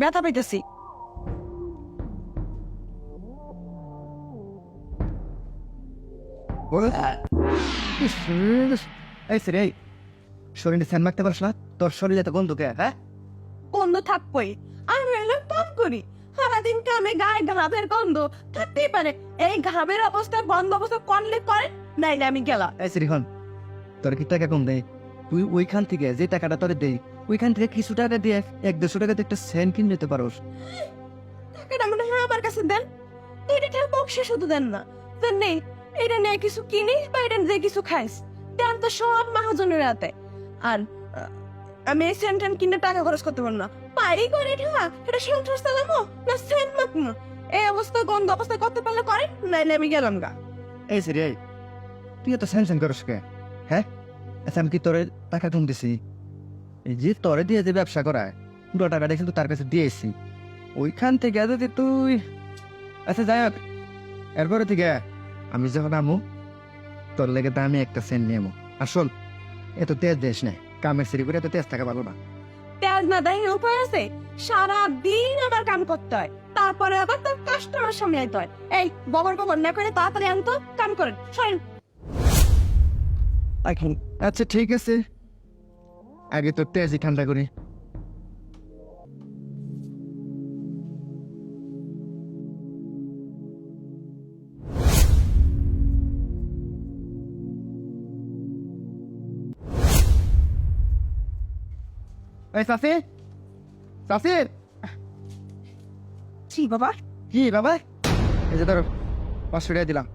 ব্যথা পাইতেছি। এই সে এই। শরীরে স্যান মারতে পারছ না? তোর শরীরে তো গন্ধ কে হ্যাঁ? গন্ধ থাকবই আমি হলো পাপ করি। সারাদিন কামে গায়ে ঘামের গন্ধ। থাকতেই পারে। এই ঘামের অবস্থা বন্ধ অবস্থা করলে করে নাইলে আমি গেলাম। এই তোর কি টাকা কম দেয়? তুই ওইখান থেকে যে টাকাটা তোরে দেই ওইখান থেকে কিছু টাকা দিয়ে এক দেড়শো টাকাতে একটা স্যান কিনে নিতে পারো টাকাটা মনে হয় আমার কাছে দেন। এটা বক্সে শুধু দেন না। দেন নেই এটা নিয়ে কিছু কিনিস বা এটা দিয়ে কিছু খাইস। দেন তো সব মাহাজনের রাতে আর আমি এই সেন্ট টেন্ট কিনে টাকা খরচ করতে পারব না। পারি করে ঠেলা এটা সন্ত্রাস চালামো না সেন্ট মাখমো এই অবস্থা গন্ধ অবস্থা করতে পারলে করে নাইলে আমি গেলাম গা। এই সে এই তুই এত স্যান স্যান করস কে? হ্যাঁ? আচ্ছা আমি কি তোরে টাকা কম দিছি? যে তোরে দিয়ে যে ব্যবসা করায় পুরো টাকাটা কিন্তু তার কাছে দিয়েছি। ওইখান থেকে যদি তুই আচ্ছা যাই হোক। এরপরে থেকে আমি যখন আমু তোর লেগে তো আমি একটা সেন নিয়ে আমু। আসল এত তেজ দেশ নেই কামের সিঁড়ি করে এত তেজ থাকা ভালো না। তেজ না দেয় উপায় আছে? সারা দিন আমার কাম করতে হয়। তারপরে আবার তার কাস্টমার সামনে আইতে হয়। এই বগর বগর না করে তাড়াতাড়ি আনতো কাম করেন। সরেন। এখন আচ্ছা ঠিক আছে। আগে তো তেজই ঠান্ডা করি। এই সাসি সাসি জি বাবা। কি বাবা? এই যে ধরো পাঁচশো টাকা দিলাম।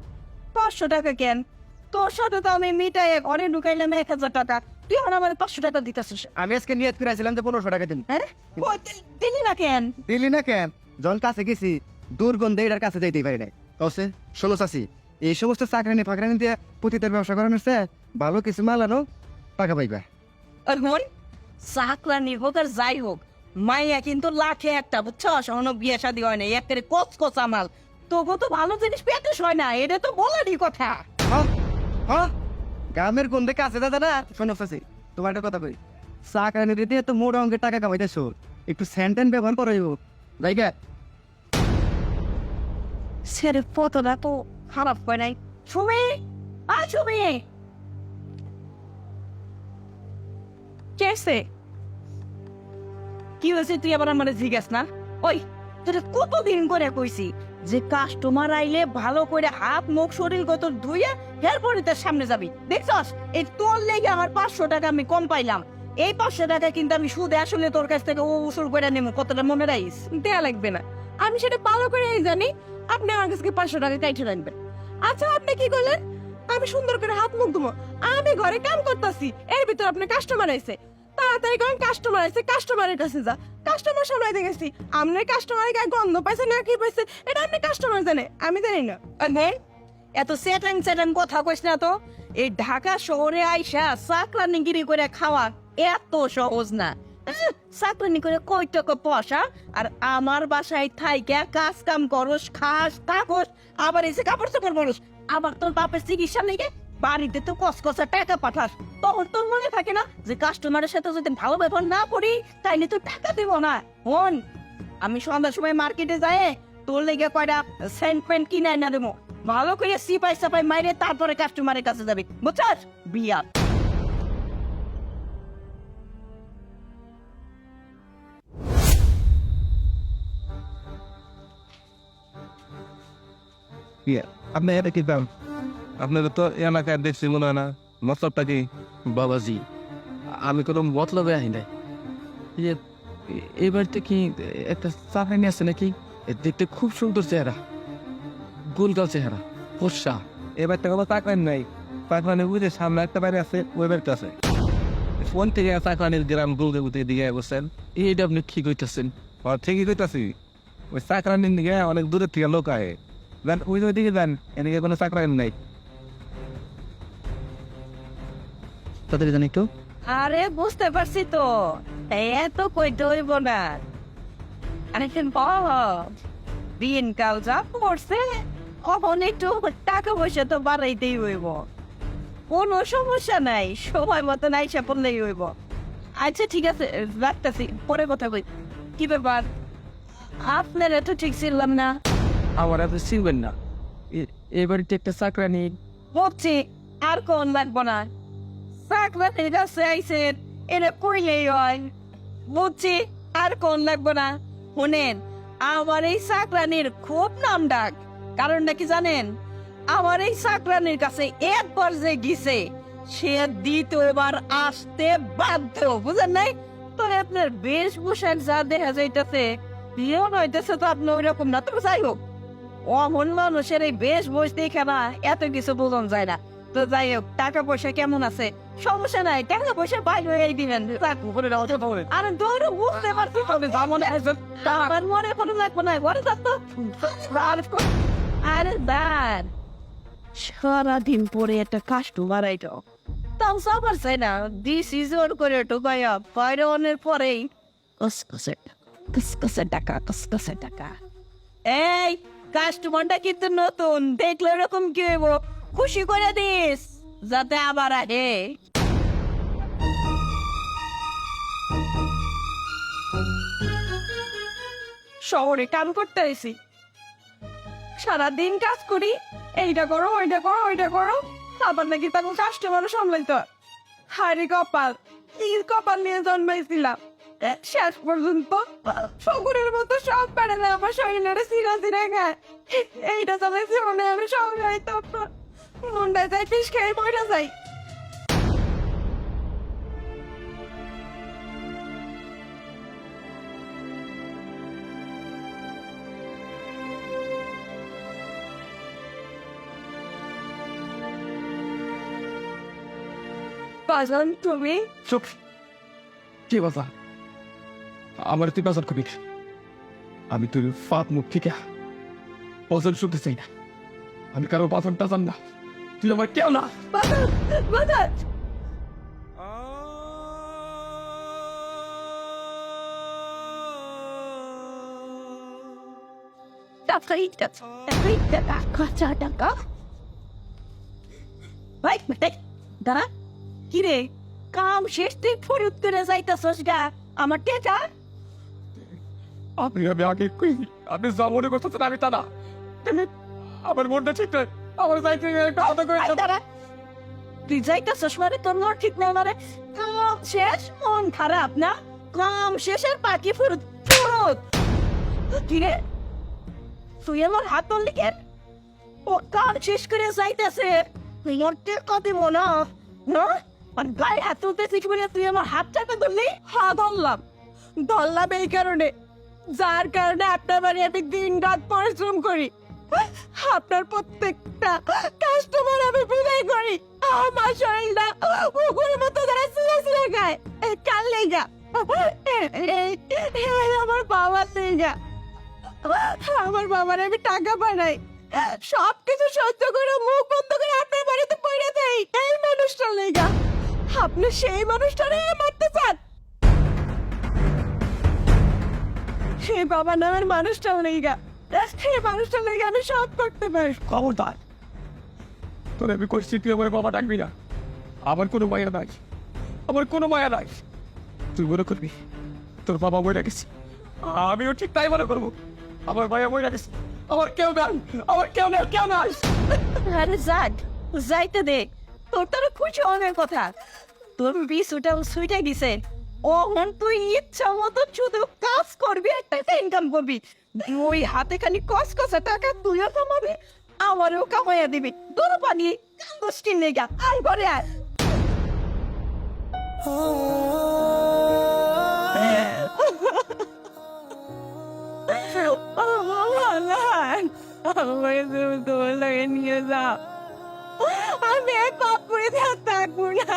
পাঁচশো টাকা কেন? তোর সাথে তো আমি মিটাই ঘরে ঢুকাইলাম এক হাজার টাকা। তুই এখন আমার পাঁচশো টাকা দিতেছিস। আমি আজকে নিয়ত করে যে পনেরোশো টাকা দিন হ্যাঁ? দিলি না কেন? দিলি না কেন? জল কাছে গেছি দুর্গন্ধে এটার কাছে যাইতেই পারি নাই। কসে ষোলো চাষি এই সমস্ত চাকরানি ফাকরানি দিয়ে পতিতের ব্যবসা করানোর সে ভালো কিছু মাল আনো টাকা পাইবা। এখন চাকরানি হোক আর যাই হোক মাইয়া কিন্তু লাখে একটা বুঝছ? এখনও বিয়ে শাদি হয় না একেবারে কচ কচা মাল। তবু তো ভালো জিনিস পেতে হয় না এটা তো বলারই কথা। হ্যাঁ? হ্যাঁ? গ্রামের গন্ধে কাছে দাদা না? শোনো তোমার একটা কথা কই। দিতে এত মোটা অঙ্কের টাকা কামাইতেছো। একটু স্যান্টেন ব্যবহার ছেড়ে পতটা তো খারাপ হয় নাই। ছবি আ ছবি কেসে কি হয়েছে তুই আবার আমার জিজ্ঞাস না? ওই, তোরা কতদিন করে কইছি? যে কাস্টমার আইলে ভালো করে হাত, মুখ, শরীর গত ধুইয়া এরপরে তার সামনে যাবি। দেখছস? এই তোর লেগে আমার পাঁচশো টাকা আমি কম পাইলাম। এই পাঁচশো টাকা কিন্তু আমি সুদে আসলে তোর কাছ থেকে ও উসুল করে নেব, কতটা মনে রাখিস? দেয়া লাগবে না। আমি সেটা ভালো করে জানি। আপনি আমার কাছে পাঁচশো টাকা কাইটে রাখবেন। আচ্ছা আপনি কি করলেন? আমি সুন্দর করে হাত মুখ ধুবো আমি ঘরে কাম করতেছি। এর ভিতর আপনি কাস্টমার আইছে। তাড়াতাড়ি কাস্টমার আইছে কাস্টমারের কাছে যা। কাস্টমার গেছি। গন্ধ পাইছে না কি পাইছে এটা কাস্টমার জানে, আমি জানি না। এত কথা না তো। এই ঢাকা শহরে আইসা করে খাওয়া এত সহজ না। চাকরানি করে কয় টাকা পয়সা? আর আমার বাসায় থাইকা কাজ কাম করস, খাস, থাকস, আবার এসে কাপড় চাপড় পরস আবার তোর বাপের চিকিৎসা লেগে বাড়িতে তো কসকসা টাকা পাঠাস। তখন তোর মনে থাকে না যে কাস্টমারের সাথে যদি ভালো ব্যবহার না করি, তাইলে তো টাকা দেব না। হন, আমি সন্ধ্যার সময় মার্কেটে যাই, তোর লেগে কয়টা সেন্ট প্যান্ট কিনে না দেবো। ভালো করে সিপাই সাপাই মাইরে তারপরে কাস্টমারের কাছে যাবে। বুঝছস? বিয়া আপনি এটা কি দাম আপনাদের তো এলাকায় দেখছি মনে হয় না। মতলবটা কি? বাবাজি আমি কোনো মতলবে আহি নাই। যে এই বাড়িতে কি একটা চাকরানি আছে নাকি? দেখতে খুব সুন্দর চেহারা। গোলগাল চেহারা ফর্সা। এবার তো কোনো চাকরান নাই। চাকরানি বুঝে সামনে একটা বাড়ি আছে ওই বাড়িতে আছে। ফোন থেকে চাকরানির গ্রাম গুলতে গুলতে দিকে বসছেন এইটা আপনি কি কইতাছেন? ও ঠিকই কইতাছি। ওই চাকরানির দিকে অনেক দূরের থেকে লোক আহে দেন ওই ওইদিকে দেন এদিকে কোনো চাকরানি নাই। তাদের জানি একটু। আরে বুঝতে পারছি তো। এত কইতে হইব না। আরে বল দিন কাল যা পড়ছে কখন একটু টাকা পয়সা তো বাড়াইতেই হইব। কোনো সমস্যা নাই সময় মতো নাই সে পড়লেই হইব। আচ্ছা ঠিক আছে রাখতেছি পরে কথা কই। কি ব্যাপার? আপনারা তো ঠিক ছিলাম না। আমার এত চিনবেন না। এ- বাড়িতে একটা চাকরানি। বলছি আর কোন লাগবো না। চাকরানির কাছে আইসেন এটা কইলেই হয় বুঝছি আর কোন লাগবো না শুনেন আমার এই চাকরানির খুব নাম ডাক কারণ নাকি জানেন আমার এই চাকরানির কাছে একবার যে গিয়েছে সে দ্বিতীয়বার আসতে বাধ্য বুঝেন নাই তবে আপনার বেশভূষাক যা দেখা যাইতেছে বিয়েও নইতেছে তো আপনি ওইরকম না তবে যাই হোক অমন মানুষের এই বেশ বয়স দেখে না এত কিছু বোঝন যায় না তো যাই হোক টাকা পয়সা কেমন আছে? সমস্যা নাই টাকা পয়সা বাইরে হয়ে দিবেন। আরে দৌড়ে বুঝতে পারছি। মনে আমার মনে কোনো লাগবে না ঘরে আরে দাঁড়। সারাদিন পরে একটা কাস্টমার আইটো তাও সবার চাই না দিস ইজ ওর করে ঢুকাইয়া বাইরে অনের পরেই। কসকসে কসকসে টাকা কসকসে টাকা। এই কাস্টমারটা কিন্তু নতুন দেখলে এরকম কি হইব? খুশি করে দিস, যাতে আবার আহে। শহরে কাম করতে আইছি। সারাদিন কাজ করি, এইটা করো, ওইটা করো ওইটা করো। আবার নাকি তখন কাস্টমারও সামলাইতে হয়। হারে কপাল কি কপাল নিয়ে জন্মাইছিলাম। শেষ পর্যন্ত শকুরের মতো সব পারে না আমার শরীরের সিরা সিরা খায়। এইটা চালাইছি মনে আমি সংগ্রাহিত মনটা যাই পিস খেয়ে মরে যাই। বাজান, তুমি? চুপ। কি কথা আমার তুই বাজার কবি। আমি তোর ফাত মুখ থেকে ওজন শুনতে চাই না। আমি কারও বাজন টাজান না। তুই আমার কেউ না। বাজান টাকা ইটা টাকা টাকা টাকা ভাই দাঁড়া। কি রে? কাম শেষ তুই ফরিদ করে যাইতাছস গা। আমার টেটা আপনি আমি আগে কই আপনি যা মনে করতেছেন আমি তা না। আমার মনটা ঠিক নয় আমার যাইতে একটা আলাদা করে দাঁড়া। তুই যাইতাছস মানে? তোর মন ঠিক নাই মানে কাম শেষ। মন খারাপ না? কাম শেষের পাখি ফুরুত ফুরুত। কি তুই আমার হাত ধরলি কেন ও কাম শেষ করে যাইতেছে। তুই না। না? আর গায়ে হাত তুলতেছিস বলে তুই আমার হাত চাপে ধরলি? হা ধরলাম। ধরলাম এই কারণে। যার কারণে আপনার বাড়ি আমি দিন রাত পরিশ্রম করি। আপনার প্রত্যেকটা কাস্টমার আমি বিদায় করি। আমার শরীরটা কুকুরের মতো যারা সিলে সিলে গায় কাল লেগা আমার বাবার লেগা আমার বাবার আমি টাকা পাঠাই। সব কিছু সহ্য করে মুখ বন্ধ করে আপনার বাড়িতে পড়ে দেই। এই মানুষটা লেগা আপনি সেই মানুষটারে মারতে চান। সেই বাবা নামের মানুষটা লেগা সেই মানুষটা লেগে আমি সব করতে পারি। খবরদার। তোর আমি করছি তুই আমার বাবা ডাকবি না। আমার কোনো মায়া নাই। আমার কোনো মায়া নাই। তুই মনে করবি তোর বাবা মরে গেছে। আমিও ঠিক তাই মনে করব। আমার মায়া মরে গেছে। আমার কেউ নাই। আমার কেউ নেই কেউ নাই। আরে যাক যাইতে দে। তোর তো খুশি অনেক কথা। তোর বিষ ওটা সুইটা গেছে ও তুই ইচ্ছা মতো শুধু কাজ করবি একটা ইনকাম করবি। ওই হাতে খালি কস কষা টাকা তুইও কামাবি, আমারও কামাইয়া দিবি। তোর পানি কান্দষ্টি নেগা আয় ঘরে আয়। আমি পাপ করে থাকব না।